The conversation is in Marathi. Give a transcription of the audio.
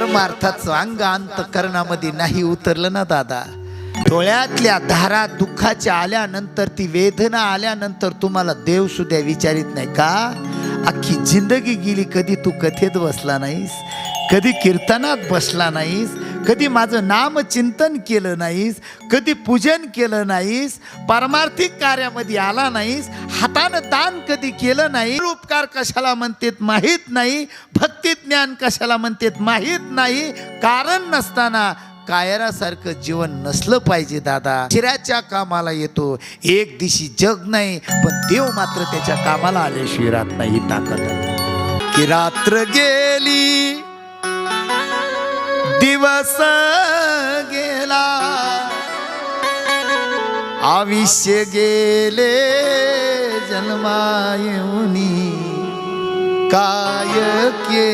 परमार्थाचं अंग अंतकरणामध्ये नाही उतरलं ना दादा. डोळ्यातल्या धारा दुःखाच्या आल्यानंतर ती वेदना आल्यानंतर तुम्हाला देव सुद्धा विचारित नाही का? अख्खी जिंदगी गेली कधी तू कथेत बसला नाहीस? कधी कीर्तनात बसला नाहीस? कधी माझं नाम चिंतन केलं नाहीस? कधी पूजन केलं नाहीस? पारमार्थिक कार्यामध्ये आला नाहीस? हातानं दान कधी केलं नाही उपकार कशाला म्हणतेत माहीत नाही भक्ती ज्ञान कशाला म्हणतेत माहीत नाही कारण नसताना कायरासारखं जीवन नसलं पाहिजे दादा. शिराच्या कामाला येतो एक दिशी जग नाही पण देव मात्र त्याच्या कामाला आले शिरात नाही ताकद. की रात्र गेली दिवस गेला आयुष्य गेले જન્માયુની કાય કે